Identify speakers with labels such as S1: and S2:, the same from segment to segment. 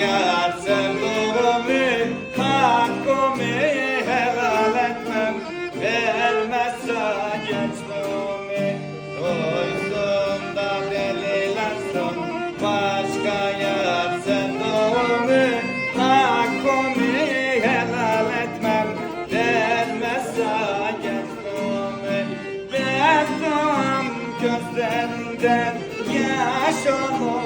S1: yar sevdurumi Hakkımı helal etmem. Vermezse gençliğimi Doysun da delilensin Başka yar sevdurumi Hakkımı helal etmem. Vermezse gençliğimi Bezdim gözlerinden. Yaşamım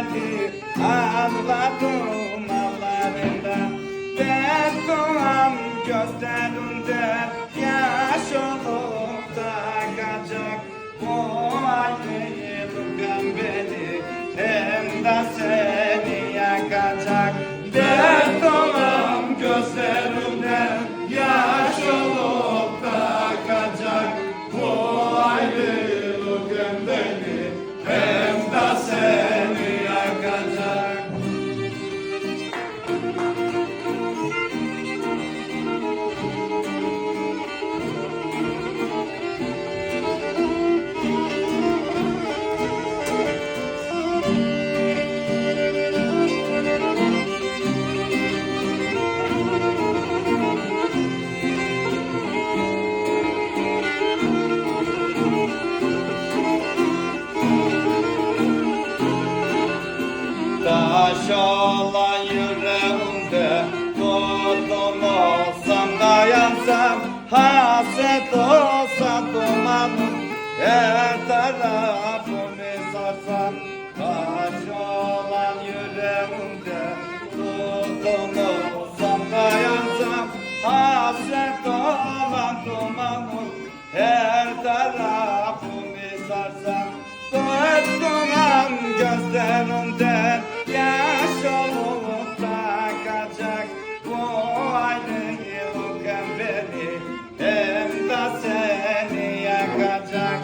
S1: derdi Anladım mallarından Beddum gözlerinde yaş olup da akacak Bu ayrılık hem beni hem de seni yakacak. Beddum gözlerinde yaş olup da akacak Bu ayrılık hem beni Olan yüreğimde Tutun olsam da yansam Haset olsa dumanım Her tarafımı sarsam akacak